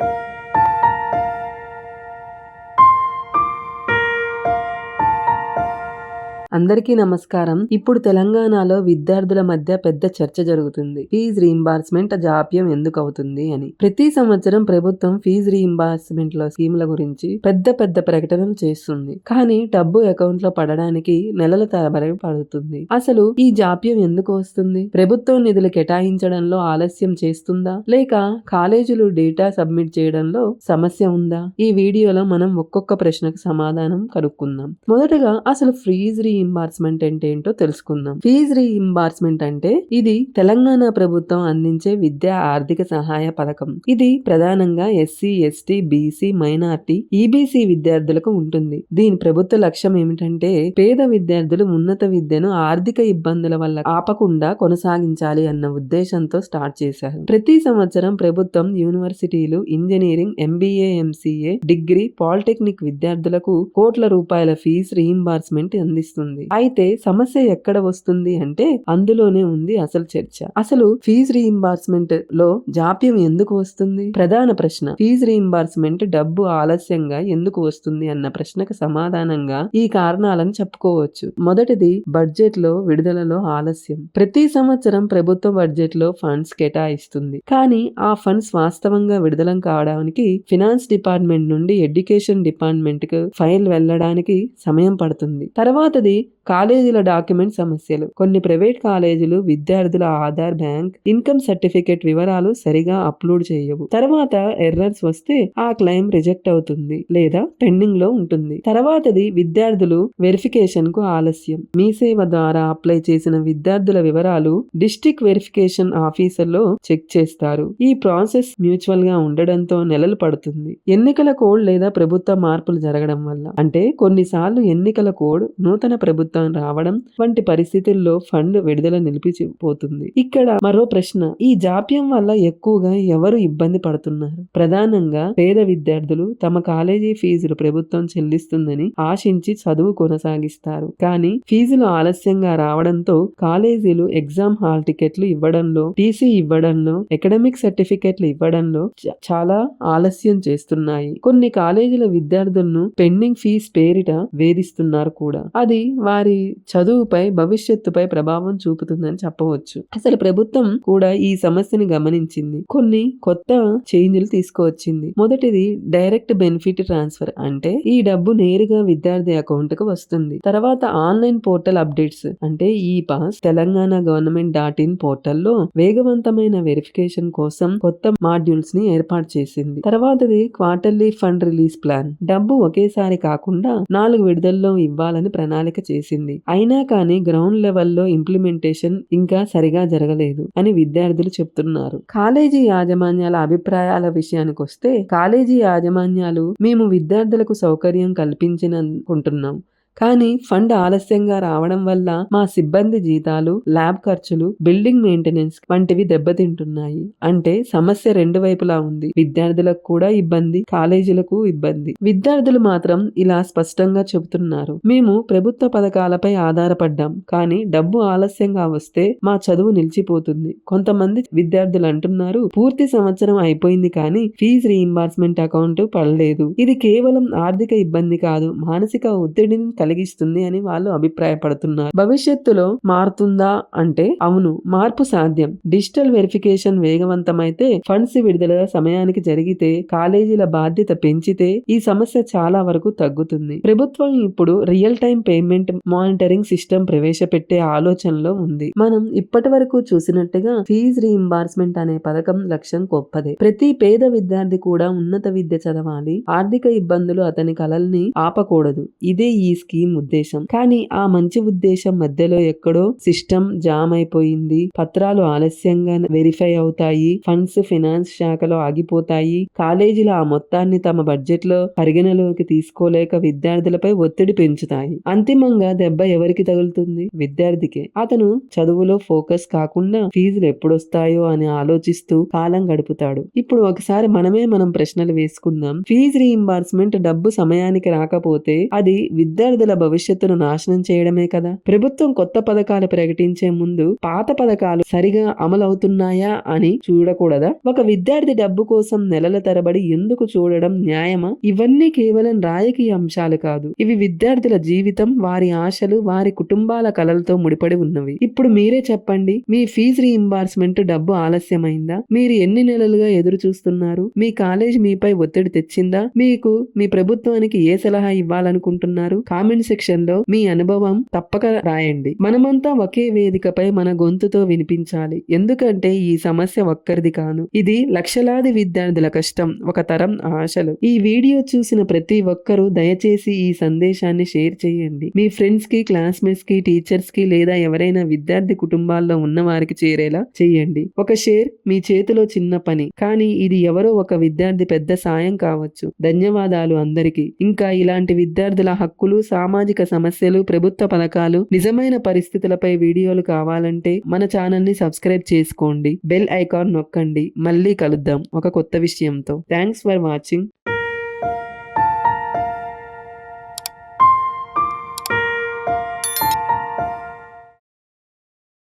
thank you అందరికీ నమస్కారం. ఇప్పుడు తెలంగాణలో విద్యార్థుల మధ్య పెద్ద చర్చ జరుగుతుంది. ఫీజ్ రీయింబర్స్మెంట్ జాప్యం ఎందుకు అవుతుంది అని. ప్రతి సంవత్సరం ప్రభుత్వం ఫీజు రీయింబర్స్మెంట్లో స్కీముల గురించి పెద్ద పెద్ద ప్రకటనలు చేస్తుంది. కానీ డబ్బు అకౌంట్లో పడడానికి నెలల తరబడి పడుతుంది. అసలు ఈ జాప్యం ఎందుకు వస్తుంది? ప్రభుత్వం నిధులు కేటాయించడంలో ఆలస్యం చేస్తుందా? లేక కాలేజీలు డేటా సబ్మిట్ చేయడంలో సమస్య ఉందా? ఈ వీడియోలో మనం ఒక్కొక్క ప్రశ్నకు సమాధానం కనుక్కుందాం. మొదటగా అసలు ఫీజ్ రీఇంబార్స్మెంట్ అంటే ఏంటో తెలుసుకుందాం. ఫీజ్ రీఇంబార్స్మెంట్ అంటే ఇది తెలంగాణ ప్రభుత్వం అందించే విద్యా ఆర్థిక సహాయ పథకం. ఇది ప్రధానంగా SC ST BC minority EBC విద్యార్థులకు ఉంటుంది. దీని ప్రభుత్వ లక్ష్యం ఏమిటంటే పేద విద్యార్థులు ఉన్నత విద్యను ఆర్థిక ఇబ్బందుల వల్ల ఆపకుండా కొనసాగించాలి అన్న ఉద్దేశంతో స్టార్ట్ చేశారు. ప్రతి సంవత్సరం ప్రభుత్వం యూనివర్సిటీలు engineering MBA MCA degree polytechnic విద్యార్థులకు కోట్ల రూపాయల ఫీజు రీఇంబార్స్మెంట్ అందిస్తుంది. అయితే సమస్య ఎక్కడ వస్తుంది అంటే అందులోనే ఉంది అసలు చర్చ. అసలు ఫీజు రీఇంబార్స్మెంట్లో జాప్యం ఎందుకు వస్తుంది? ప్రధాన ప్రశ్న. ఫీజు రీఇంబార్స్మెంట్ డబ్బు ఆలస్యంగా ఎందుకు వస్తుంది అన్న ప్రశ్నకు సమాధానంగా ఈ కారణాలను చెప్పుకోవచ్చు. మొదటిది బడ్జెట్లో విడుదలలో ఆలస్యం. ప్రతి సంవత్సరం ప్రభుత్వ బడ్జెట్లో ఫండ్స్ కేటాయిస్తుంది. కానీ ఆ ఫండ్స్ వాస్తవంగా విడుదల కావడానికి ఫినాన్స్ డిపార్ట్మెంట్ నుండి ఎడ్యుకేషన్ డిపార్ట్మెంట్కు ఫైల్ వెళ్ళడానికి సమయం పడుతుంది. తర్వాతది కాలేజీల డాక్యుమెంట్ సమస్యలు. కొన్ని ప్రైవేట్ కాలేజీలు విద్యార్థుల ఆధార్ బ్యాంక్ ఇన్కమ్ సర్టిఫికేట్ వివరాలు సరిగా అప్లోడ్ చేయవు. తర్వాత ఎర్రర్స్ వస్తే ఆ క్లెయిమ్ రిజెక్ట్ అవుతుంది లేదా పెండింగ్లో ఉంటుంది. తర్వాతది విద్యార్థులు వెరిఫికేషన్కు ఆలస్యం. మీ సేవ ద్వారా అప్లై చేసిన విద్యార్థుల వివరాలు డిస్టిక్ వెరిఫికేషన్ ఆఫీసర్లో చెక్ చేస్తారు. ఈ ప్రాసెస్ మ్యూచువల్గా ఉండడంతో నెలలు పడుతుంది. ఎన్నికల కోడ్ లేదా ప్రభుత్వ మార్పులు జరగడం వల్ల. అంటే కొన్నిసార్లు ఎన్నికల కోడ్ నూతన ప్రభుత్వం రావడం వంటి పరిస్థితుల్లో ఫండ్ విడుదల నిలిపిపోతుంది ఇక్కడ మరో ప్రశ్న ఈ జాప్యం వల్ల ఎక్కువగా ఎవరు ఇబ్బంది పడుతున్నారు? ప్రధానంగా పేద విద్యార్థులు తమ కాలేజీ ఫీజులు ప్రభుత్వం చెల్లిస్తుందని ఆశించి చదువు కొనసాగిస్తారు. కానీ ఫీజులు ఆలస్యంగా రావడంతో కాలేజీలు ఎగ్జామ్ హాల్ టికెట్లు ఇవ్వడంలో టీసీ ఇవ్వడంలో అకాడమిక్ సర్టిఫికెట్లు ఇవ్వడంలో చ- చాలా ఆలస్యం చేస్తున్నాయి. కొన్ని కాలేజీల విద్యార్థులను పెండింగ్ ఫీజ్ పేరిట వేధిస్తున్నారు కూడా. అది వారి చదువుపై భవిష్యత్తుపై ప్రభావం చూపుతుందని చెప్పవచ్చు. అసలు ప్రభుత్వం కూడా ఈ సమస్యని గమనించింది. కొన్ని కొత్త చేంజ్లు తీసుకువచ్చింది. మొదటిది డైరెక్ట్ బెనిఫిట్ ట్రాన్స్ఫర్ అంటే ఈ డబ్బు నేరుగా విద్యార్థి అకౌంట్కు వస్తుంది. తర్వాత ఆన్లైన్ పోర్టల్ అప్డేట్స్ అంటే e pass Telangana government dot in పోర్టల్లో వేగవంతమైన వెరిఫికేషన్ కోసం కొత్త మాడ్యూల్స్ని ఏర్పాటు చేసింది. తర్వాతది క్వార్టర్లీ ఫండ్ రిలీజ్ ప్లాన్. డబ్బు ఒకేసారి కాకుండా నాలుగు విడుదలలో ఇవ్వాలని ప్రణాళిక చేసింది. అయినా కానీ గ్రౌండ్ లెవెల్లో ఇంప్లిమెంటేషన్ ఇంకా సరిగా జరగలేదు అని విద్యార్థులు చెప్తున్నారు. కాలేజీ యాజమాన్యాల అభిప్రాయాల విషయానికి వస్తే కాలేజీ యాజమాన్యాలు మేము విద్యార్థులకు సౌకర్యం కల్పించిననుకుంటున్నాం కానీ ఫండ్ ఆలస్యంగా రావడం వల్ల మా సిబ్బంది జీతాలు ల్యాబ్ ఖర్చులు బిల్డింగ్ మెయింటెనెన్స్ వంటివి దెబ్బతింటున్నాయి. అంటే సమస్య రెండు వైపులా ఉంది. విద్యార్థులకు కూడా ఇబ్బంది కాలేజీలకు ఇబ్బంది. విద్యార్థులు మాత్రం ఇలా స్పష్టంగా చెబుతున్నారు. మేము ప్రభుత్వ పథకాలపై ఆధారపడ్డాం. కానీ డబ్బు ఆలస్యంగా వస్తే మా చదువు నిలిచిపోతుంది. కొంతమంది విద్యార్థులు అంటున్నారు పూర్తి సంవత్సరం అయిపోయింది కానీ ఫీజు రీఇంబార్స్మెంట్ అకౌంట్ పడలేదు. ఇది కేవలం ఆర్థిక ఇబ్బంది కాదు. మానసిక ఒత్తిడిని కలిగిస్తుంది అని వాళ్ళు అభిప్రాయపడుతున్నారు. భవిష్యత్తులో మారుతుందా అంటే అవును మార్పు సాధ్యం. డిజిటల్ వెరిఫికేషన్ వేగవంతమైతే ఫండ్స్ విడుదల సమయానికి జరిగితే కాలేజీల బాధ్యత పెంచితే ఈ సమస్య చాలా వరకు తగ్గుతుంది. ప్రభుత్వం ఇప్పుడు real time payment monitoring system ప్రవేశపెట్టే ఆలోచనలో ఉంది. మనం ఇప్పటి వరకు చూసినట్టుగా ఫీజ్ రీఇంబార్స్మెంట్ అనే పథకం లక్ష్యం గొప్పదే. ప్రతి పేద విద్యార్థి కూడా ఉన్నత విద్య చదవాలి. ఆర్థిక ఇబ్బందులు అతని కలల్ని ఆపకూడదు. ఇదే ఈ స్కీమ్. ఉద్దేశం. కానీ ఆ మంచి ఉద్దేశం మధ్యలో ఎక్కడో సిస్టమ్ జామ్ అయిపోయింది. పత్రాలు ఆలస్యంగా వెరిఫై అవుతాయి. ఫండ్స్ ఫినాన్స్ శాఖలో ఆగిపోతాయి. కాలేజీలు ఆ మొత్తాన్ని తమ బడ్జెట్లో పరిగణలోకి తీసుకోలేక విద్యార్థులపై ఒత్తిడి పెంచుతాయి. అంతిమంగా దెబ్బ ఎవరికి తగులుతుంది? విద్యార్థికే. అతను చదువులో ఫోకస్ కాకుండా ఫీజులు ఎప్పుడొస్తాయో అని ఆలోచిస్తూ కాలం గడుపుతాడు. ఇప్పుడు ఒకసారి మనమే మనం ప్రశ్నలు వేసుకుందాం. ఫీజు రీయింబార్స్మెంట్ డబ్బు సమయానికి రాకపోతే అది విద్యార్థుల రైతుల భవిష్యత్తును నాశనం చేయడమే కదా? ప్రభుత్వం కొత్త పథకాలు ప్రకటించే ముందు పాత పథకాలు సరిగా అమలవుతున్నాయా అని చూడకూడదా? ఒక విద్యార్థి డబ్బు కోసం నెలల తరబడి ఎందుకు చూడడం న్యాయమా? ఇవన్నీ కేవలం రాజకీయ అంశాలు కాదు. ఇవి విద్యార్థుల జీవితం వారి ఆశలు వారి కుటుంబాల కలలతో ముడిపడి ఉన్నవి. ఇప్పుడు మీరే చెప్పండి మీ ఫీజు రీఇంబార్స్మెంట్ డబ్బు ఆలస్యమైందా? మీరు ఎన్ని నెలలుగా ఎదురు చూస్తున్నారు? మీ కాలేజ్ మీపై ఒత్తిడి తెచ్చిందా? మీకు మీ ప్రభుత్వానికి ఏ సలహా ఇవ్వాలనుకుంటున్నారు? కామెంట్ సెక్షన్లో మీ అనుభవం తప్పక రాయండి. మనమంతా ఒకే వేదికపై మన గొంతుతో వినిపించాలి. ఎందుకంటే ఈ సమస్య ఒక్కరిది కాను ఇది లక్షలాది విద్యార్థుల కష్టం ఒక తరం ఆశలు. ఈ వీడియో చూసిన ప్రతి ఒక్కరూ దయచేసి ఈ సందేశాన్ని షేర్ చేయండి. మీ ఫ్రెండ్స్కి క్లాస్మేట్స్కి టీచర్స్కి లేదా ఎవరైనా విద్యార్థి కుటుంబాల్లో ఉన్న వారికి చేరేలా చేయండి. ఒక షేర్ మీ చేతిలో చిన్న పని. కానీ ఇది ఎవరో ఒక విద్యార్థి పెద్ద సాయం కావచ్చు. ధన్యవాదాలు అందరికీ. ఇంకా ఇలాంటి విద్యార్థుల హక్కులు సామాజిక సమస్యలు ప్రభుత్వ పథకాలు నిజమైన పరిస్థితులపై వీడియోలు కావాలంటే మన ఛానల్ని సబ్స్క్రైబ్ చేసుకోండి. బెల్ ఐకాన్ నొక్కండి. మళ్ళీ కలుద్దాం ఒక కొత్త విషయంతో. Thanks for watching.